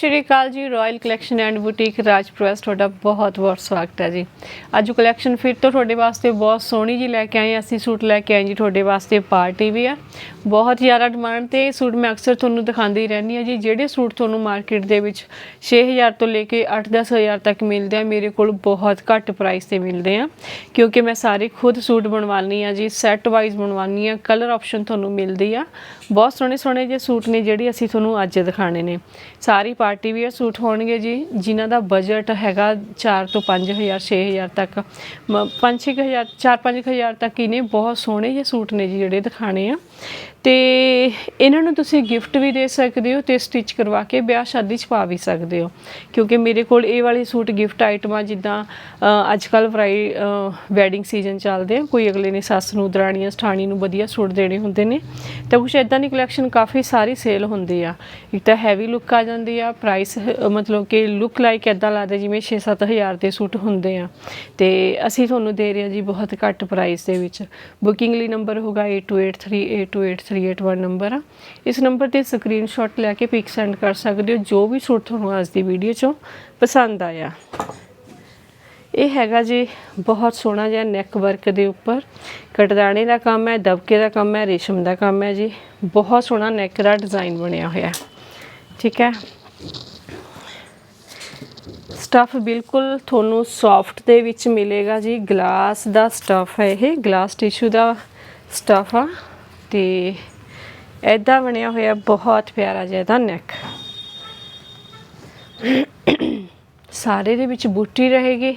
ਸ਼੍ਰੀ ਅਕਾਲ ਜੀ royal collection and boutique ਰਾਜਪ੍ਰੈਸ ਤੁਹਾਡਾ ਬਹੁਤ ਬਹੁਤ ਸਵਾਗਤ ਹੈ ਜੀ। ਅੱਜ ਕਲੈਕਸ਼ਨ ਫਿਰ ਤੋਂ ਤੁਹਾਡੇ ਵਾਸਤੇ ਬਹੁਤ ਸੋਹਣੀ ਜੀ ਲੈ ਕੇ ਆਏ ਅਸੀਂ ਸੂਟ ਲੈ ਕੇ ਆਏ ਜੀ, ਤੁਹਾਡੇ ਵਾਸਤੇ ਪਾਰਟੀ ਵੀ ਆ। ਬਹੁਤ ਜ਼ਿਆਦਾ ਡਿਮਾਂਡ ਤੇ ਸੂਟ ਮੈਂ ਅਕਸਰ ਤੁਹਾਨੂੰ ਦਿਖਾਉਂਦੀ ਰਹਿੰਦੀ ਹਾਂ ਜੀ, ਜਿਹੜੇ ਸੂਟ ਤੁਹਾਨੂੰ ਮਾਰਕੀਟ ਦੇ ਵਿੱਚ 6000 ਤੋਂ ਲੈ ਕੇ 8-10000 ਤੱਕ ਮਿਲਦੇ ਆ, ਮੇਰੇ ਕੋਲ ਬਹੁਤ ਘੱਟ ਪ੍ਰਾਈਸ ਤੇ ਮਿਲਦੇ ਆ। ਕਿਉਂਕਿ ਮੈਂ ਸਾਰੇ ਖੁਦ ਸੂਟ ਬਣਵਾਉਣੀ ਆ ਜੀ ਸੈੱਟ ਵਾਈਜ਼ ਬਣਵਾਉਣੀ ਆ ਕਲਰ ਆਪਸ਼ਨ ਤੁਹਾਨੂੰ ਮਿਲਦੀ ਆ। ਬਹੁਤ ਸੋਹਣੇ ਸੋਹਣੇ ਜਿਹੇ ਸੂਟ ਨੇ ਜਿਹੜੇ ਅਸੀਂ ਤੁਹਾਨੂੰ ਅੱਜ ਦਿਖਾਣੇ ਨੇ। ਸਾਰੀ ਪਾਰਟੀ ਵੀਅਰ ਸੂਟ ਹੋਣਗੇ ਜੀ, ਜਿਨ੍ਹਾਂ ਦਾ ਬਜਟ ਹੈਗਾ 4 ਤੋਂ 5000 6000 ਤੱਕ। 5-6000 4-5000 ਤੱਕ ਹੀ ਨੇ, ਬਹੁਤ ਸੋਹਣੇ ਜਿਹੇ ਸੂਟ ਨੇ ਜੀ ਜਿਹੜੇ ਦਿਖਾਣੇ ਆ। ਤੇ ਇਹਨਾਂ ਨੂੰ ਤੁਸੀਂ ਗਿਫਟ ਵੀ ਦੇ ਸਕਦੇ ਹੋ ਤੇ ਸਟਿਚ ਕਰਵਾ ਕੇ ਵਿਆਹ ਸ਼ਾਦੀ 'ਚ ਪਾ ਵੀ ਸਕਦੇ ਹੋ। ਕਿਉਂਕਿ ਮੇਰੇ ਕੋਲ ਇਹ ਵਾਲੇ ਸੂਟ ਗਿਫਟ ਆਈਟਮਾਂ ਜਿੱਦਾਂ ਅੱਜ ਕੱਲ ਵਰਾਈ ਵੈਡਿੰਗ ਸੀਜ਼ਨ ਚੱਲਦੇ ਆ। ਕੋਈ ਅਗਲੇ ਨੇ ਸੱਸ ਨੂੰ, ਦਰਾਣੀਆਂ, ਸਠਾਣੀ ਨੂੰ ਵਧੀਆ ਸੂਟ ਦੇਣੇ ਹੁੰਦੇ ਨੇ। ਤਾਂ ਕੁਛ ਇਦਾਂ ਦੀ ਕਲੈਕਸ਼ਨ ਕਾਫੀ ਸਾਰੀ ਸੇਲ ਹੁੰਦੀ ਆ। ਇੱਕ ਤਾਂ ਹੈਵੀ ਲੁੱਕ ਆ ਜਾਂਦੀ ਆ ਪ੍ਰਾਈਸ ਮਤਲਬ ਕਿ ਲੁੱਕ ਲਾਈਕ ਇਦਾਂ ਲੱਗਦਾ ਜਿਵੇਂ 6-7000 ਦੇ ਸੂਟ ਹੁੰਦੇ ਆ। ਤੇ ਅਸੀਂ ਤੁਹਾਨੂੰ ਦੇ ਰਹੇ ਹਾਂ ਜੀ ਬਹੁਤ ਘੱਟ ਪ੍ਰਾਈਸ ਦੇ ਵਿੱਚ। ਬੁਕਿੰਗ ਲਈ ਨੰਬਰ ਹੋਗਾ 8283828381 ਨੰਬਰ ਆ। ਇਸ ਨੰਬਰ ਤੇ ਸਕਰੀਨਸ਼ਾਟ ਲੈ ਕੇ ਪਿਕ ਸੈਂਡ ਕਰ ਸਕਦੇ ਹੋ, ਜੋ ਵੀ ਸੂਟ ਤੁਹਾਨੂੰ ਅੱਜ ਦੀ ਵੀਡੀਓ ਚੋਂ ਪਸੰਦ ਆਇਆ। ਇਹ ਹੈਗਾ ਜੀ ਬਹੁਤ ਸੋਹਣਾ ਜਿਹਾ ਨੈਕ ਵਰਕ ਦੇ ਉੱਪਰ। ਕਟਦਾਣੇ ਦਾ ਕੰਮ ਹੈ, ਦਬਕੇ ਦਾ ਕੰਮ ਹੈ, ਰੇਸ਼ਮ ਦਾ ਕੰਮ ਹੈ ਜੀ। ਬਹੁਤ ਸੋਹਣਾ ਨੈਕ ਦਾ ਡਿਜ਼ਾਈਨ ਬਣਿਆ ਹੋਇਆ। ਹੈ ਠੀਕ ਹੈ। ਸਟਫ ਬਿਲਕੁਲ ਤੁਹਾਨੂੰ ਸੌਫਟ ਦੇ ਵਿੱਚ ਮਿਲੇਗਾ ਜੀ। ਗਲਾਸ ਦਾ ਸਟਫ ਹੈ ਇਹ। ਗਲਾਸ ਟਿਸ਼ੂ ਦਾ ਸਟਫ ਆ। ਤੇ ਐਦਾਂ ਬਣਿਆ ਹੋਇਆ ਬਹੁਤ ਪਿਆਰਾ ਜਿਹਾ ਇਹਦਾ ਨੈਕ ਸਾਰੇ ਦੇ ਵਿੱਚ ਬੂਟੀ ਰਹੇਗੀ।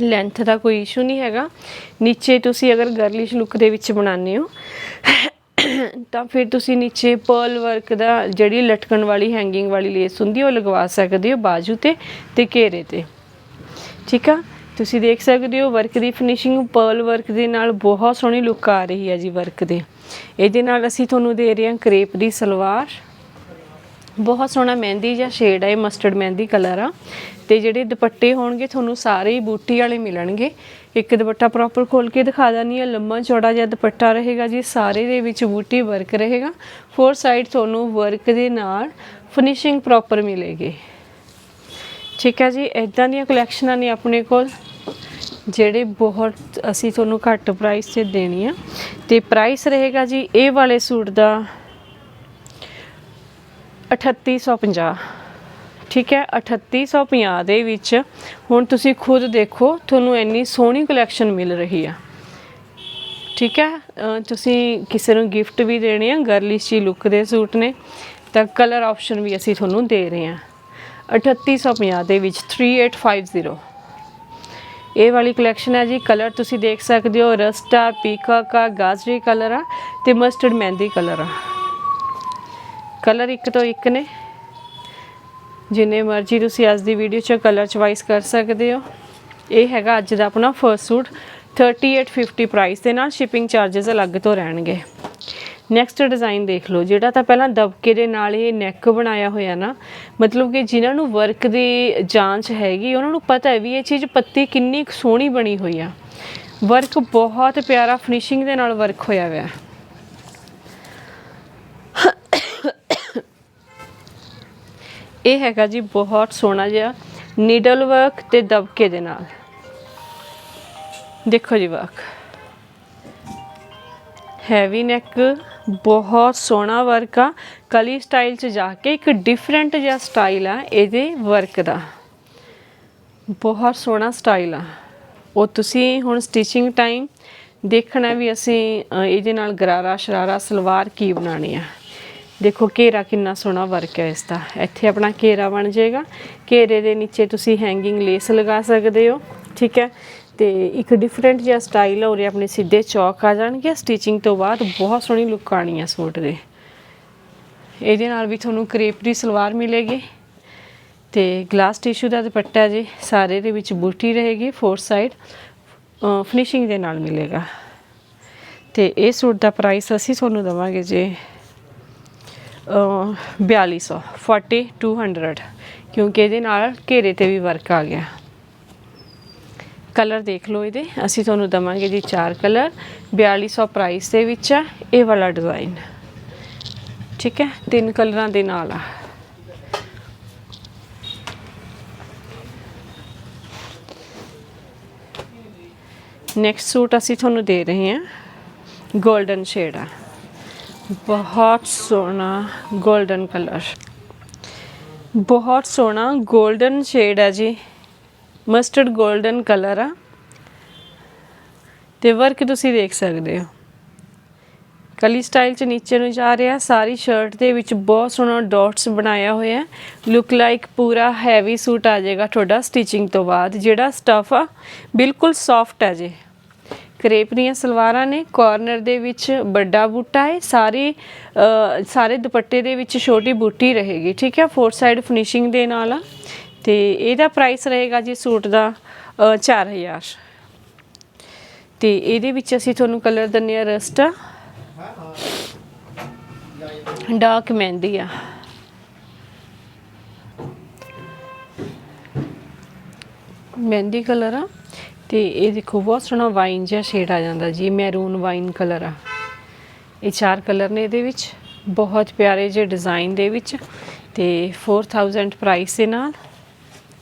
ਲੈਂਥ ਦਾ ਕੋਈ ਇਸ਼ੂ ਨਹੀਂ ਹੈਗਾ। ਨੀਚੇ ਤੁਸੀਂ ਅਗਰ ਗਰਲਿਸ਼ ਲੁੱਕ ਦੇ ਵਿੱਚ ਬਣਾਉਂਦੇ ਹੋ ਤਾਂ ਫਿਰ ਤੁਸੀਂ ਨੀਚੇ ਪਰਲ ਵਰਕ ਦਾ ਜਿਹੜੀ ਲਟਕਣ ਵਾਲੀ ਹੈਂਗਿੰਗ ਵਾਲੀ ਲੇਸ ਹੁੰਦੀ ਉਹ ਲਗਵਾ ਸਕਦੇ ਹੋ ਬਾਜੂ ਤੇ ਤੇ ਘੇਰੇ ਤੇ। ਠੀਕ ਆ? ਤੁਸੀਂ ਦੇਖ ਸਕਦੇ ਹੋ ਵਰਕ ਦੀ ਫਿਨਿਸ਼ਿੰਗ ਪਰਲ ਵਰਕ ਦੇ ਨਾਲ ਬਹੁਤ ਸੋਹਣੀ ਲੁੱਕ ਆ ਰਹੀ ਹੈ ਜੀ ਵਰਕ ਦੇ। ਇਹਦੇ ਨਾਲ ਅਸੀਂ ਤੁਹਾਨੂੰ ਦੇ ਰਹੇ ਹਾਂ ਕਰੇਪ ਦੀ ਸਲਵਾਰ। ਬਹੁਤ ਸੋਹਣਾ ਮਹਿੰਦੀ ਜਾਂ ਸ਼ੇਡ ਹੈ ਮਸਟਰਡ ਮਹਿੰਦੀ ਕਲਰ ਆ। ਤੇ ਜਿਹੜੇ ਦੁਪੱਟੇ ਹੋਣਗੇ, ਤੁਹਾਨੂੰ ਸਾਰੇ ਹੀ ਬੂਟੀ ਵਾਲੇ ਮਿਲਣਗੇ। ਇੱਕ ਦੁਪੱਟਾ ਪ੍ਰੋਪਰ ਖੋਲ ਕੇ ਦਿਖਾ ਦਾਨੀ ਹੈ। ਲੰਮਾ, ਚੌੜਾ ਜਿਹਾ ਦੁਪੱਟਾ ਰਹੇਗਾ ਜੀ। ਸਾਰੇ ਦੇ ਵਿੱਚ ਬੂਟੀ ਵਰਕ ਰਹੇਗਾ। ਫੋਰ ਸਾਈਡ ਤੁਹਾਨੂੰ ਵਰਕ ਦੇ ਨਾਲ ਫਿਨਿਸ਼ਿੰਗ ਪ੍ਰੋਪਰ ਮਿਲੇਗੀ। ਠੀਕ ਹੈ ਜੀ ਇਦਾਂ ਦੀਆਂ ਕਲੈਕਸ਼ਨਾਂ ਨੇ ਆਪਣੇ ਕੋਲ, ਜਿਹੜੇ ਬਹੁਤ ਅਸੀਂ ਤੁਹਾਨੂੰ ਘੱਟ ਪ੍ਰਾਈਸ 'ਤੇ ਦੇਣੀ ਆ। ਤੇ ਪ੍ਰਾਈਸ ਰਹੇਗਾ ਜੀ, ਇਹ ਵਾਲੇ ਸੂਟ ਦਾ 3850 ਠੀਕ ਹੈ 3850 ਦੇ ਵਿੱਚ ਹੁਣ ਤੁਸੀਂ ਖੁਦ ਦੇਖੋ, ਤੁਹਾਨੂੰ ਇੰਨੀ ਸੋਹਣੀ ਕਲੈਕਸ਼ਨ ਮਿਲ ਰਹੀ ਆ। ਠੀਕ ਹੈ ਤੁਸੀਂ ਕਿਸੇ ਨੂੰ ਗਿਫਟ ਵੀ ਦੇਣੇ ਆ ਗਰਲਿਸ਼ ਜੀ ਲੁੱਕ ਦੇ ਸੂਟ ਨੇ, ਤਾਂ ਕਲਰ ਆਪਸ਼ਨ ਵੀ ਅਸੀਂ ਤੁਹਾਨੂੰ ਦੇ ਰਹੇ ਹਾਂ। 3850 ਦੇ ਵਿੱਚ 3850 ਇਹ ਵਾਲੀ ਕਲੈਕਸ਼ਨ ਹੈ ਜੀ ਕਲਰ ਤੁਸੀਂ ਦੇਖ ਸਕਦੇ ਹੋ ਰਸਟਾ ਪੀਕਾਕਾ ਗਾਜਰੀ ਕਲਰ ਆ ਤੇ ਮਸਟਰਡ ਮਹਿੰਦੀ ਕਲਰ ਆ। ਕਲਰ ਇੱਕ ਤੋਂ ਇੱਕ ਨੇ। ਜਿੰਨੇ ਮਰਜ਼ੀ ਤੁਸੀਂ ਅੱਜ ਦੀ ਵੀਡੀਓ 'ਚ ਕਲਰ ਚੁਆਇਸ ਕਰ ਸਕਦੇ ਹੋ। ਇਹ ਹੈਗਾ ਅੱਜ ਦਾ ਆਪਣਾ ਫਰਸਟ ਸੂਟ 3850 ਪ੍ਰਾਈਸ ਦੇ ਨਾਲ ਸ਼ਿਪਿੰਗ ਚਾਰजेस ਅਲੱਗ ਤੋਂ ਰਹਿਣਗੇ। ਨੈਕਸਟ ਡਿਜ਼ਾਈਨ ਦੇਖ ਲਓ, ਜਿਹੜਾ ਤਾਂ ਪਹਿਲਾਂ ਦਬਕੇ ਦੇ ਨਾਲ ਇਹ ਨੈਕ ਬਣਾਇਆ ਹੋਇਆ ਨਾ, ਮਤਲਬ ਕਿ ਜਿਨ੍ਹਾਂ ਨੂੰ ਵਰਕ ਦੀ ਜਾਂਚ ਹੈਗੀ, ਉਹਨਾਂ ਨੂੰ ਪਤਾ ਹੈ ਵੀ ਇਹ ਚੀਜ਼ ਪੱਤੀ ਕਿੰਨੀ ਕੁ ਸੋਹਣੀ ਬਣੀ ਹੋਈ ਆ। ਵਰਕ ਬਹੁਤ ਪਿਆਰਾ ਫਿਨਿਸ਼ਿੰਗ ਦੇ ਨਾਲ ਵਰਕ ਹੋਇਆ ਹੋਇਆ। ਹੈ ਇਹ ਹੈਗਾ ਜੀ ਬਹੁਤ ਸੋਹਣਾ ਜਿਹਾ ਨੀਡਲ ਵਰਕ ਤੇ ਦਬਕੇ ਦੇ ਨਾਲ। ਦੇਖੋ ਜੀ ਵਰਕ ਹੈਵੀ ਨੈਕ ਬਹੁਤ ਸੋਹਣਾ ਵਰਕ ਆ। ਕਲੀ ਸਟਾਈਲ ਚ ਜਾ ਕੇ ਇੱਕ ਡਿਫਰੈਂਟ ਜਿਹਾ ਸਟਾਈਲ ਆ ਇਹਦੇ ਵਰਕ ਦਾ। ਬਹੁਤ ਸੋਹਣਾ ਸਟਾਈਲ ਆ। ਉਹ ਤੁਸੀਂ ਹੁਣ ਸਟਿਚਿੰਗ ਟਾਈਮ ਦੇਖਣਾ ਵੀ ਅਸੀਂ ਇਹਦੇ ਨਾਲ ਗਰਾਰਾ ਸ਼ਰਾਰਾ ਸਲਵਾਰ ਕੀ ਬਣਾਣੀ ਆ। ਦੇਖੋ ਘੇਰਾ ਕਿੰਨਾ ਸੋਹਣਾ ਵਰਕ ਹੈ ਇਸ ਦਾ। ਇੱਥੇ ਆਪਣਾ ਘੇਰਾ ਬਣ ਜਾਏਗਾ। ਘੇਰੇ ਦੇ ਨੀਚੇ ਤੁਸੀਂ ਹੈਂਗਿੰਗ ਲੇਸ ਲਗਾ ਸਕਦੇ ਹੋ, ਠੀਕ ਹੈ? ਤੇ ਇੱਕ ਡਿਫਰੈਂਟ ਜਿਹਾ ਸਟਾਈਲ ਹੈ ਉਰੇ ਆਪਣੇ ਸਿੱਧੇ ਚੌਕ ਆ ਜਾਣਗੇ। ਸਟਿਚਿੰਗ ਤੋਂ ਬਾਅਦ ਬਹੁਤ ਸੋਹਣੀ ਲੁੱਕ ਆਣੀ ਹੈ ਸੂਟ ਦੇ। ਇਹਦੇ ਨਾਲ ਵੀ ਤੁਹਾਨੂੰ ਕਰੇਪ ਦੀ ਸਲਵਾਰ ਮਿਲੇਗੀ। ਤੇ ਗਲਾਸ ਟਿਸ਼ੂ ਦਾ ਦੁਪੱਟਾ ਜੀ, ਸਾਰੇ ਦੇ ਵਿੱਚ ਬੂਟੀ ਰਹੇਗੀ ਫੋਰ ਸਾਈਡ ਫਿਨਿਸ਼ਿੰਗ ਦੇ ਨਾਲ ਮਿਲੇਗਾ। ਤੇ ਇਹ ਸੂਟ ਦਾ ਪ੍ਰਾਈਸ ਅਸੀਂ ਤੁਹਾਨੂੰ ਦਵਾਂਗੇ ਜੀ 4200 4200 ਕਿਉਂਕਿ ਇਹਦੇ ਨਾਲ ਘੇਰੇ ਤੇ ਵੀ ਵਰਕ ਆ ਗਿਆ। ਕਲਰ ਦੇਖ ਲਓ ਇਹਦੇ, ਅਸੀਂ ਤੁਹਾਨੂੰ ਦਵਾਂਗੇ ਜੀ ਚਾਰ ਕਲਰ 4200 ਪ੍ਰਾਈਸ ਦੇ ਵਿੱਚ ਆ, ਇਹ ਵਾਲਾ ਡਿਜ਼ਾਈਨ ਠੀਕ ਹੈ, ਤਿੰਨ ਕਲਰਾਂ ਦੇ ਨਾਲ ਆ। ਨੈਕਸਟ ਸੂਟ ਅਸੀਂ ਤੁਹਾਨੂੰ ਦੇ ਰਹੇ ਹਾਂ 골ਡਨ ਸ਼ੇਡ ਆ। ਬਹੁਤ ਸੋਹਣਾ 골ਡਨ ਕਲਰ ਬਹੁਤ ਸੋਹਣਾ 골ਡਨ ਸ਼ੇਡ ਹੈ ਜੀ। ਮਸਟਰਡ 골ਡਨ ਕਲਰ ਆ। ਤੇ ਵਰਕ ਤੁਸੀਂ ਦੇਖ ਸਕਦੇ ਹੋ। ਕਲੀ ਸਟਾਈਲ ਚ ਨੀਚੇ ਨੂੰ ਜਾ ਰਿਹਾ, ਸਾਰੀ ਸ਼ਰਟ ਦੇ ਵਿੱਚ ਬਹੁਤ ਸੋਹਣਾ ਡਾਟਸ ਬਣਾਇਆ ਹੋਇਆ ਲੁੱਕ ਲਾਈਕ ਪੂਰਾ ਹੈਵੀ ਸੂਟ ਆ ਜਾਏਗਾ ਤੁਹਾਡਾ ਸਟਿਚਿੰਗ ਤੋਂ ਬਾਅਦ। ਜਿਹੜਾ ਸਟਫ ਆ, ਬਿਲਕੁਲ ਸੌਫਟ ਹੈ ਜੀ। ਕਰੇਪ ਦੀਆਂ ਸਲਵਾਰਾਂ ਨੇ ਕਾਰਨਰ ਦੇ ਵਿੱਚ ਵੱਡਾ ਬੂਟਾ ਹੈ ਸਾਰੇ ਸਾਰੇ ਦੁਪੱਟੇ ਦੇ ਵਿੱਚ ਛੋਟੀ ਬੂਟੀ ਰਹੇਗੀ ਠੀਕ ਹੈ? ਫੋਰ ਸਾਈਡ ਫਿਨਿਸ਼ਿੰਗ ਦੇ ਨਾਲ ਆ ਤੇ ਇਹਦਾ ਪ੍ਰਾਈਸ ਰਹੇਗਾ ਜੀ ਸੂਟ ਦਾ ਅ, 4000 ਤੇ ਇਹਦੇ ਵਿੱਚ ਅਸੀਂ ਤੁਹਾਨੂੰ ਕਲਰ ਦਿੰਨੇ ਆ ਰਸਟਾ ਡਾਰਕ ਮਹਿੰਦੀ ਆ। ਮਹਿੰਦੀ ਕਲਰ ਆ। ਤੇ ਇਹ ਦੇਖੋ ਬਹੁਤ ਸੋਹਣਾ ਵਾਈਨ ਜਿਹਾ ਸ਼ੇਡ ਆ ਜਾਂਦਾ, ਜੀ ਮੈਰੂਨ ਵਾਈਨ ਕਲਰ ਆ। ਇਹ ਚਾਰ ਕਲਰ ਨੇ ਇਹਦੇ ਵਿੱਚ, ਬਹੁਤ ਪਿਆਰੇ ਜਿਹੇ ਡਿਜ਼ਾਈਨ ਦੇ ਵਿੱਚ ਤੇ 4000 ਪ੍ਰਾਈਸ ਦੇ ਨਾਲ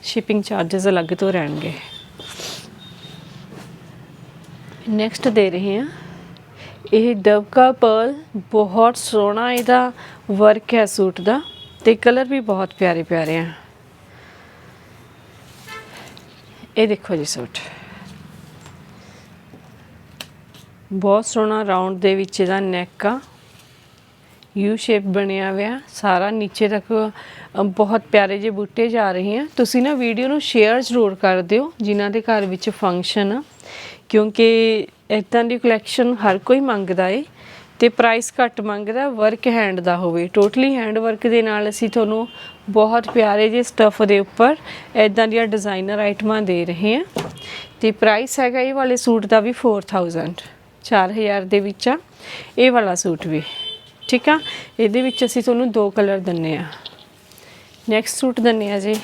ਸ਼ਿਪਿੰਗ ਚਾਰजेस ਅਲੱਗ ਤੋਂ ਰਹਿਣਗੇ। ਨੈਕਸਟ ਦੇ ਰਹੇ ਹਾਂ। ਇਹ ਦਬਕਾ ਪਰਲ ਬਹੁਤ ਸੋਹਣਾ ਇਹਦਾ ਵਰਕ ਹੈ ਸੂਟ ਦਾ ਤੇ ਕਲਰ ਵੀ ਬਹੁਤ ਪਿਆਰੇ ਪਿਆਰੇ ਆ। ਇਹ ਦੇਖੋ ਜੀ ਸੂਟ ਬਹੁਤ ਸੋਹਣਾ ਰਾਉਂਡ ਦੇ ਵਿੱਚ ਇਹਦਾ ਨੈਕ ਆ। ਯੂ ਸ਼ੇਪ ਬਣਿਆ ਹੋਇਆ, ਸਾਰਾ ਨੀਚੇ ਤੱਕ ਬਹੁਤ ਪਿਆਰੇ ਜਿਹੇ ਬੂਟੇ ਜਾ ਰਹੇ ਆ। ਤੁਸੀਂ ਨਾ ਵੀਡੀਓ ਨੂੰ ਸ਼ੇਅਰ ਜ਼ਰੂਰ ਕਰ ਦਿਓ, ਜਿਨ੍ਹਾਂ ਦੇ ਘਰ ਵਿੱਚ ਫੰਕਸ਼ਨ ਆ। ਕਿਉਂਕਿ ਇਦਾਂ ਦੀ ਕਲੈਕਸ਼ਨ ਹਰ ਕੋਈ ਮੰਗਦਾ ਏ, ਤੇ ਪ੍ਰਾਈਸ ਘੱਟ ਮੰਗਦਾ ਵਰਕ ਹੈਂਡ ਦਾ ਹੋਵੇ। ਟੋਟਲੀ ਹੈਂਡ ਵਰਕ ਦੇ ਨਾਲ ਅਸੀਂ ਤੁਹਾਨੂੰ ਬਹੁਤ ਪਿਆਰੇ ਜਿਹੇ ਸਟਫ ਦੇ ਉੱਪਰ ਇਦਾਂ ਦੀਆਂ ਡਿਜ਼ਾਈਨਰ ਆਈਟਮਾਂ ਦੇ ਰਹੇ ਹਾਂ ਤੇ ਪ੍ਰਾਈਸ ਹੈਗਾ ਇਹ ਵਾਲੇ ਸੂਟ ਦਾ ਵੀ 4000 4000 ਦੇ ਵਿੱਚ ਆ। ਇਹ ਵਾਲਾ ਸੂਟ ਵੀ, ਠੀਕ ਆ? ਇਹਦੇ ਵਿੱਚ ਅਸੀਂ ਤੁਹਾਨੂੰ ਦੋ ਕਲਰ ਦਿੰਨੇ ਆ। ਨੈਕਸਟ ਸੂਟ ਦਿੰਨੇ ਆ ਜੀ।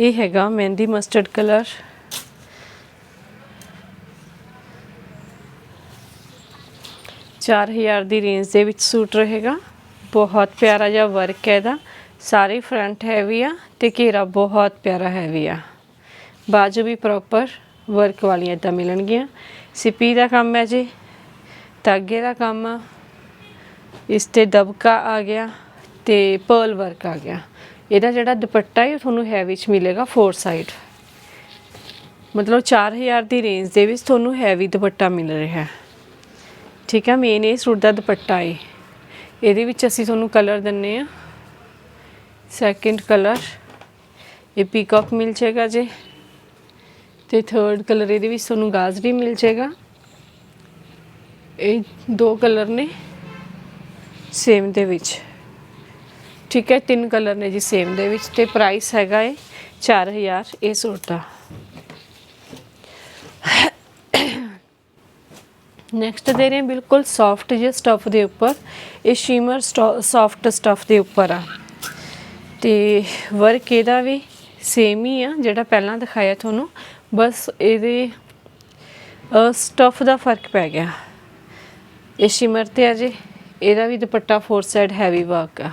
ਇਹ ਹੈਗਾ ਮਹਿੰਦੀ ਮਸਟਰਡ ਕਲਰ। ਚਾਰ ਹਜ਼ਾਰ ਦੀ ਰੇਂਜ ਦੇ ਵਿੱਚ ਸੂਟ ਰਹੇਗਾ। ਬਹੁਤ ਪਿਆਰਾ ਜਿਹਾ ਵਰਕ ਹੈ ਇਹਦਾ। ਸਾਰੇ ਫਰੰਟ ਹੈਵੀ ਆ ਤੇ ਘੇਰਾ ਬਹੁਤ ਪਿਆਰਾ ਹੈਵੀ ਆ। ਬਾਜੂ ਵੀ ਪ੍ਰੋਪਰ ਵਰਕ ਵਾਲੀਆਂ ਤਾਂ ਮਿਲਣਗੀਆਂ। ਸਿਪੀ ਦਾ ਕੰਮ ਹੈ ਜੀ, ਧਾਗੇ ਦਾ ਕੰਮ ਆ ਇਸ ਤੇ ਦਬਕਾ ਆ ਗਿਆ ਤੇ ਪਰਲ ਵਰਕ ਆ ਗਿਆ। ਇਹਦਾ ਜਿਹੜਾ ਦੁਪੱਟਾ ਹੈ, ਉਹ ਤੁਹਾਨੂੰ ਹੈਵੀ ਚ ਮਿਲੇਗਾ ਫੋਰ ਸਾਈਡ ਮਤਲਬ 4000 ਦੀ ਰੇਂਜ ਦੇ ਵਿੱਚ ਤੁਹਾਨੂੰ ਹੈਵੀ ਦੁਪੱਟਾ ਮਿਲ ਰਿਹਾ ਹੈ। ਠੀਕ ਹੈ ਮੇਨ ਇਹ ਸੂਟ ਦਾ ਦੁਪੱਟਾ ਹੈ। ਇਹਦੇ ਵਿੱਚ ਅਸੀਂ ਤੁਹਾਨੂੰ ਕਲਰ ਦਿੰਨੇ ਆ ਸੈਕਿੰਡ ਕਲਰ ਇਹ ਪੀਕਾਕ ਮਿਲ ਜਾਏਗਾ ਜੀ। ਤੇ ਥਰਡ ਕਲਰ ਇਹਦੇ ਵਿੱਚ ਤੁਹਾਨੂੰ ਗਾਜਰੀ ਮਿਲ ਜਾਏਗਾ। ਇਹ ਦੋ ਕਲਰ ਨੇ ਸੇਮ ਦੇ ਵਿੱਚ। ਠੀਕ ਹੈ, ਤਿੰਨ ਕਲਰ ਨੇ ਜੀ ਸੇਮ ਦੇ ਵਿੱਚ ਤੇ ਪ੍ਰਾਈਸ ਹੈਗਾ ਹੈ 4000 ਇਹ ਸੂਟ। ਦਾ ਨੈਕਸਟ ਦੇ ਰਹੇ ਬਿਲਕੁਲ ਸੌਫਟ ਜਿਹੇ ਸਟਫ ਦੇ ਉੱਪਰ। ਇਹ ਸ਼ੀਮਰ ਸੌਫਟ ਸਟਫ ਦੇ ਉੱਪਰ ਆ। ਤੇ ਵਰਕ ਇਹਦਾ ਵੀ ਸੇਮ ਹੀ ਆ, ਜਿਹੜਾ ਪਹਿਲਾਂ ਦਿਖਾਇਆ ਤੁਹਾਨੂੰ। ਬਸ ਇਹਦੇ ਸਟਫ ਦਾ ਫ਼ਰਕ ਪੈ ਗਿਆ। ਇਹ ਸ਼ਿਮਰ ਤੇ ਆ ਜੇ, ਇਹਦਾ ਵੀ dupatta four side heavy work ਆ।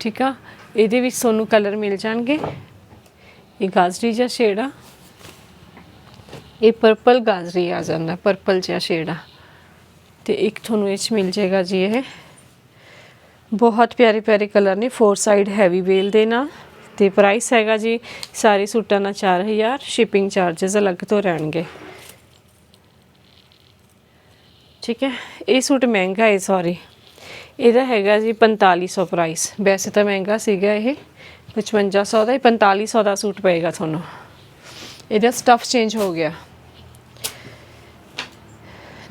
ਠੀਕ ਆ? ਇਹਦੇ ਵਿੱਚ ਤੁਹਾਨੂੰ ਕਲਰ ਮਿਲ ਜਾਣਗੇ। ਇਹ ਗਾਜਰੀ ਜਿਹਾ ਸ਼ੇਡ ਆ। ਇਹ ਪਰਪਲ ਗਾਜਰੀ ਆ ਜਾਂਦਾ ਪਰਪਲ ਜਿਹਾ ਸ਼ੇਡ ਆ। ਤੇ ਇੱਕ ਤੁਹਾਨੂੰ ਇਹ ਚ ਮਿਲ ਜਾਏਗਾ ਜੀ ਇਹ। ਬਹੁਤ ਪਿਆਰੇ ਪਿਆਰੇ ਕਲਰ ਨੇ ਫੋਰ ਸਾਈਡ ਹੈਵੀ ਵੇਲ ਦੇ ਨਾਲ। ਤੇ ਪ੍ਰਾਈਸ ਹੈਗਾ ਜੀ ਸਾਰੇ ਸੂਟਾਂ ਦਾ 4000 ਸ਼ਿਪਿੰਗ ਚਾਰजेस ਅਲੱਗ ਤੋਂ ਰਹਿਣਗੇ। ਠੀਕ ਹੈ, ਇਹ ਸੂਟ ਮਹਿੰਗਾ ਹੈ ਸੌਰੀ ਇਹਦਾ ਹੈਗਾ ਜੀ 4500 ਪ੍ਰਾਈਸ ਵੈਸੇ ਤਾਂ ਮਹਿੰਗਾ ਸੀਗਾ ਇਹ 5500 ਦਾ ਹੀ 4500 ਦਾ ਸੂਟ ਪਏਗਾ ਤੁਹਾਨੂੰ। ਇਹਦਾ ਸਟਫ ਚੇਂਜ ਹੋ ਗਿਆ।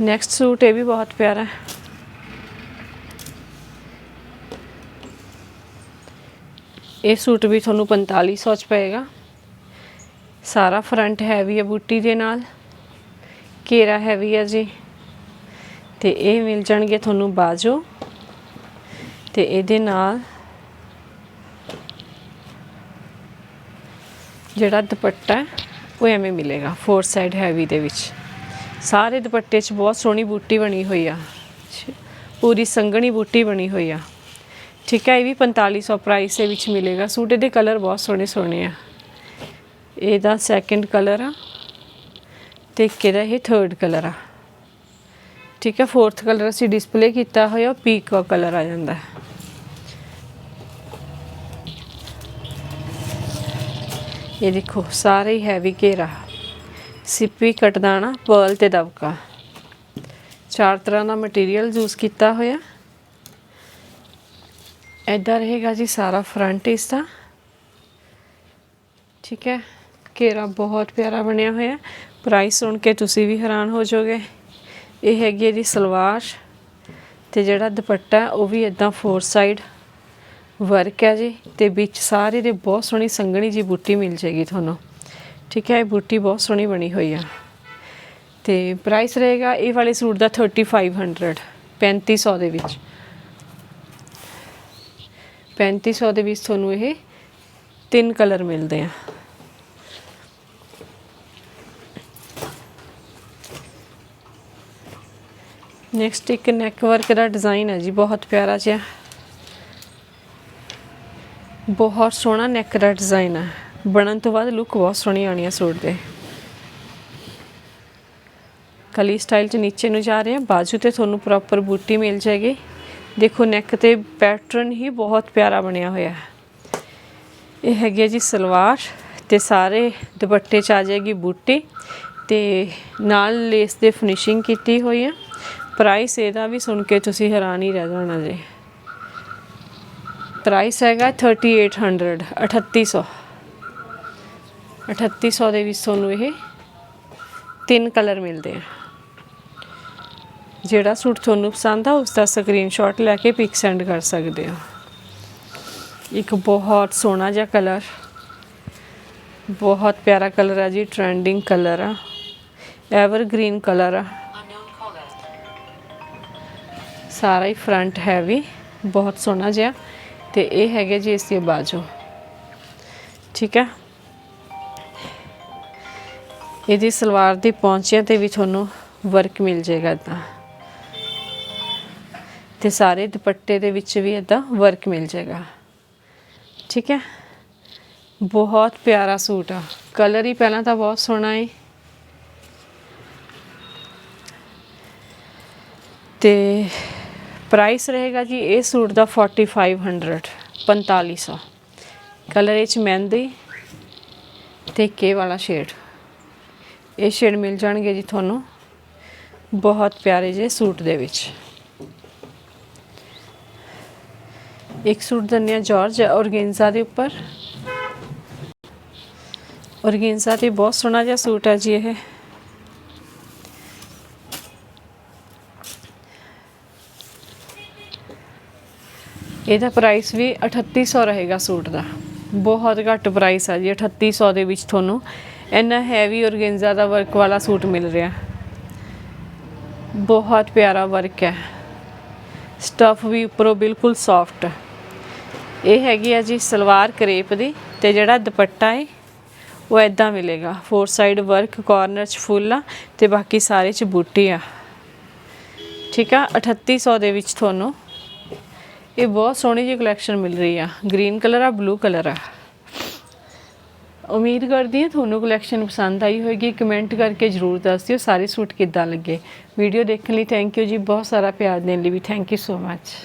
ਨੈਕਸਟ ਸੂਟ ਇਹ ਵੀ ਬਹੁਤ ਪਿਆਰਾ ਹੈ। ਇਹ ਸੂਟ ਵੀ ਤੁਹਾਨੂੰ 4500 ਚ ਪਏਗਾ। ਸਾਰਾ ਫਰੰਟ ਹੈਵੀ ਹੈ ਬੂਟੀ ਦੇ ਨਾਲ। ਘੇਰਾ ਹੈਵੀ ਹੈ ਜੀ। ਤੇ ਇਹ ਮਿਲ ਜਾਣਗੇ ਤੁਹਾਨੂੰ ਬਾਜੋ। ਤੇ ਇਹਦੇ ਨਾਲ ਜਿਹੜਾ ਦੁਪੱਟਾ ਉਹ ਐਵੇਂ ਮਿਲੇਗਾ ਫੋਰ ਸਾਈਡ ਹੈਵੀ ਦੇ ਵਿੱਚ। ਸਾਰੇ ਦੁਪੱਟੇ 'ਚ ਬਹੁਤ ਸੋਹਣੀ ਬੂਟੀ ਬਣੀ ਹੋਈ ਆ। ਪੂਰੀ ਸੰਘਣੀ ਬੂਟੀ ਬਣੀ ਹੋਈ ਆ। ਠੀਕ ਹੈ, ਇਹ ਵੀ 4500 ਪ੍ਰਾਈਸ ਦੇ ਵਿੱਚ ਮਿਲੇਗਾ। ਸੂਟ ਦੇ ਕਲਰ ਬਹੁਤ ਸੋਹਣੇ ਸੋਹਣੇ ਆ। ਇਹਦਾ ਸੈਕੰਡ ਕਲਰ ਆ ਤੇ ਇੱਕ ਇਹਦਾ ਇਹ ਥਰਡ ਕਲਰ ਆ। ਠੀਕ ਹੈ ਫੋਰਥ ਕਲਰ ਅਸੀਂ ਡਿਸਪਲੇ ਕੀਤਾ ਹੋਇਆ ਪੀਕੋ ਕਲਰ ਆ ਜਾਂਦਾ ਹੈ। ਇਹ ਦੇਖੋ, ਸਾਰੇ ਹੀ ਹੈਵੀ ਘੇਰਾ। ਸਿੱਪੀ, ਕਟਦਾਣਾ ਪਰਲ ਤੇ ਦਬਕਾ। ਚਾਰ ਤਰ੍ਹਾਂ ਦਾ ਮਟੀਰੀਅਲ ਯੂਜ਼ ਕੀਤਾ ਹੋਇਆ। ਇੱਦਾਂ ਰਹੇਗਾ ਜੀ ਸਾਰਾ ਫਰੰਟ ਇਸ ਦਾ। ਠੀਕ ਹੈ? ਘੇਰਾ ਬਹੁਤ ਪਿਆਰਾ ਬਣਿਆ ਹੋਇਆ ਪ੍ਰਾਈਸ ਸੁਣ ਕੇ ਤੁਸੀਂ ਵੀ ਹੈਰਾਨ ਹੋ ਜਾਓਗੇ। ਇਹ ਹੈਗੀ ਹੈ ਜੀ ਸਲਵਾਰ ਤੇ ਜਿਹੜਾ ਦੁਪੱਟਾ ਉਹ ਵੀ ਇਦਾਂ ਫੋਰ ਸਾਈਡ ਵਰਕ ਹੈ ਜੀ ਤੇ ਵਿੱਚ ਸਾਰੇ ਦੇ ਬਹੁਤ ਸੋਹਣੀ ਸੰਘਣੀ ਜੀ ਬੂਟੀ ਮਿਲ ਜਾਏਗੀ ਤੁਹਾਨੂੰ। ਠੀਕ ਹੈ? ਇਹ ਬੂਟੀ ਬਹੁਤ ਸੋਹਣੀ ਬਣੀ ਹੋਈ ਆ ਤੇ ਪ੍ਰਾਈਸ ਰਹੇਗਾ ਇਹ ਵਾਲੇ ਸੂਟ ਦਾ 3500 3500 ਦੇ ਵਿੱਚ। 3500 ਦੇ ਵਿੱਚ ਤੁਹਾਨੂੰ ਇਹ ਤਿੰਨ ਕਲਰ ਮਿਲਦੇ ਆ। ਨੈਕਸਟ ਇੱਕ ਨੈਕ ਵਰਕ ਦਾ ਡਿਜ਼ਾਈਨ ਹੈ ਜੀ, ਬਹੁਤ ਪਿਆਰਾ ਜਿਹਾ। ਬਹੁਤ ਸੋਹਣਾ ਨੈਕ ਦਾ ਡਿਜ਼ਾਈਨ ਹੈ ਬਣਨ ਤੋਂ ਬਾਅਦ ਲੁੱਕ ਬਹੁਤ ਸੋਹਣੀ ਆਣੀ ਹੈ ਸੂਟ ਦੇ। ਕਲੀ ਸਟਾਈਲ ਚ ਨੀਚੇ ਨੂੰ ਜਾ ਰਹੇ ਆ, ਬਾਜੂ ਤੇ ਤੁਹਾਨੂੰ ਪ੍ਰੋਪਰ ਬੂਟੀ ਮਿਲ ਜਾਏਗੀ। ਦੇਖੋ ਨੈਕ ਤੇ ਪੈਟਰਨ ਹੀ ਬਹੁਤ ਪਿਆਰਾ ਬਣਿਆ ਹੋਇਆ ਹੈ। ਇਹ ਹੈਗੀ ਹੈ ਜੀ ਸਲਵਾਰ ਤੇ ਸਾਰੇ ਦੁਪੱਟੇ ਚ ਆ ਜਾਏਗੀ ਬੂਟੀ ਤੇ ਨਾਲ ਲੇਸ ਦੇ ਫਿਨਿਸ਼ਿੰਗ ਕੀਤੀ ਹੋਈ ਹੈ। ਪ੍ਰਾਈਸ ਇਹਦਾ ਵੀ ਸੁਣ ਕੇ ਤੁਸੀਂ ਹੈਰਾਨ ਹੀ ਰਹਿ ਜਾਣਾ ਜੀ। ਪ੍ਰਾਈਸ ਹੈਗਾ 3800 3800 3800 ਦੇ ਵਿੱਚ ਤੁਹਾਨੂੰ ਇਹ ਤਿੰਨ ਕਲਰ ਮਿਲਦੇ ਆ। ਜਿਹੜਾ ਸੂਟ ਤੁਹਾਨੂੰ ਪਸੰਦ ਆ ਉਸ ਦਾ ਸਕਰੀਨਸ਼ਾਟ ਲੈ ਕੇ ਪਿਕ ਸੈਂਡ ਕਰ ਸਕਦੇ ਹੋ ਇੱਕ ਬਹੁਤ ਸੋਹਣਾ ਜਿਹਾ ਕਲਰ ਬਹੁਤ ਪਿਆਰਾ ਕਲਰ ਆ ਜੀ ਟ੍ਰੈਂਡਿੰਗ ਕਲਰ ਆ। ਐਵਰਗ੍ਰੀਨ ਕਲਰ ਆ। ਸਾਰਾ ਹੀ ਫਰੰਟ ਹੈਵੀ ਬਹੁਤ ਸੋਹਣਾ ਜਿਹਾ। ਤੇ ਇਹ ਹੈਗੇ ਜੀ ਇਸ ਦੀ ਬਾਜੂ। ਠੀਕ ਹੈ ਇਹਦੀ ਸਲਵਾਰ ਦੀ ਪੌਂਚਿਆਂ ਤੇ ਵੀ ਤੁਹਾਨੂੰ ਵਰਕ ਮਿਲ ਜਾਏਗਾ ਇਦਾਂ ਤੇ ਸਾਰੇ ਦੁਪੱਟੇ ਦੇ ਵਿੱਚ ਵੀ ਇਦਾਂ ਵਰਕ ਮਿਲ ਜਾਏਗਾ। ਠੀਕ ਹੈ? ਬਹੁਤ ਪਿਆਰਾ ਸੂਟ ਆ। ਕਲਰ ਹੀ ਪਹਿਲਾਂ ਤਾਂ ਬਹੁਤ ਸੋਹਣਾ ਹੈ ਤੇ ਪ੍ਰਾਈਸ ਰਹੇਗਾ ਜੀ ਇਹ ਸੂਟ ਦਾ 4500 4500 ਕਲਰ ਇਹ ਚ ਮਹਿੰਦੀ ਤੇ ਕੇ ਵਾਲਾ ਸ਼ੇਡ ਇਹ ਸ਼ੇਡ ਮਿਲ ਜਾਣਗੇ ਜੀ ਤੁਹਾਨੂੰ। ਬਹੁਤ ਪਿਆਰੇ ਜੇ ਸੂਟ ਦੇ ਵਿੱਚ। ਇੱਕ ਸੂਟ ਦੰਨਿਆ ਜਾਰਜ ਔਰਗੇਂਜ਼ਾ ਦੇ ਉੱਪਰ ਔਰਗੇਂਜ਼ਾ ਤੇ ਬਹੁਤ ਸੋਹਣਾ ਜਿਹਾ ਸੂਟ ਹੈ ਜੀ ਇਹ ਇਹਦਾ ਪ੍ਰਾਈਸ ਵੀ 3800 ਰਹੇਗਾ ਸੂਟ ਦਾ ਬਹੁਤ ਘੱਟ ਪ੍ਰਾਈਸ ਆ ਜੀ 3800 ਦੇ ਵਿੱਚ ਤੁਹਾਨੂੰ ਇੰਨਾ ਹੈਵੀ ਔਰਗੇਂਜ਼ਾ ਦਾ ਵਰਕ ਵਾਲਾ ਸੂਟ ਮਿਲ ਰਿਹਾ ਬਹੁਤ ਪਿਆਰਾ ਵਰਕ ਹੈ ਸਟਫ ਵੀ ਉੱਪਰੋਂ ਬਿਲਕੁਲ ਸੌਫਟ ਇਹ ਹੈਗੀ ਆ ਜੀ ਸਲਵਾਰ ਕਰੇਪ ਦੀ ਤੇ ਜਿਹੜਾ ਦੁਪੱਟਾ ਹੈ ਉਹ ਐਦਾਂ ਮਿਲੇਗਾ। ਫੋਰ ਸਾਈਡ ਵਰਕ ਕਾਰਨਰ 'ਚ ਫੁੱਲ ਆ ਤੇ ਬਾਕੀ ਸਾਰੇ 'ਚ ਬੂਟੀ ਆ। ਠੀਕ ਆ? 3800 ਦੇ ਵਿੱਚ ਤੁਹਾਨੂੰ ਇਹ ਬਹੁਤ ਸੋਹਣੀ ਜਿਹੀ ਕਲੈਕਸ਼ਨ ਮਿਲ ਰਹੀ ਆ। ਗ੍ਰੀਨ ਕਲਰ ਆ ਬਲੂ ਕਲਰ ਆ। ਉਮੀਦ ਕਰਦੀ ਹਾਂ ਤੁਹਾਨੂੰ ਕਲੈਕਸ਼ਨ ਪਸੰਦ ਆਈ ਹੋਵੇਗੀ ਕਮੈਂਟ ਕਰਕੇ ਜਰੂਰ ਦੱਸ ਦਿਓ ਸਾਰੇ ਸੂਟ ਕਿੱਦਾਂ ਲੱਗੇ। ਵੀਡੀਓ ਦੇਖਣ ਲਈ ਥੈਂਕ ਯੂ ਜੀ। ਬਹੁਤ ਸਾਰਾ ਪਿਆਰ ਦੇਣ ਲਈ ਵੀ ਥੈਂਕ ਯੂ ਸੋ ਮੱਚ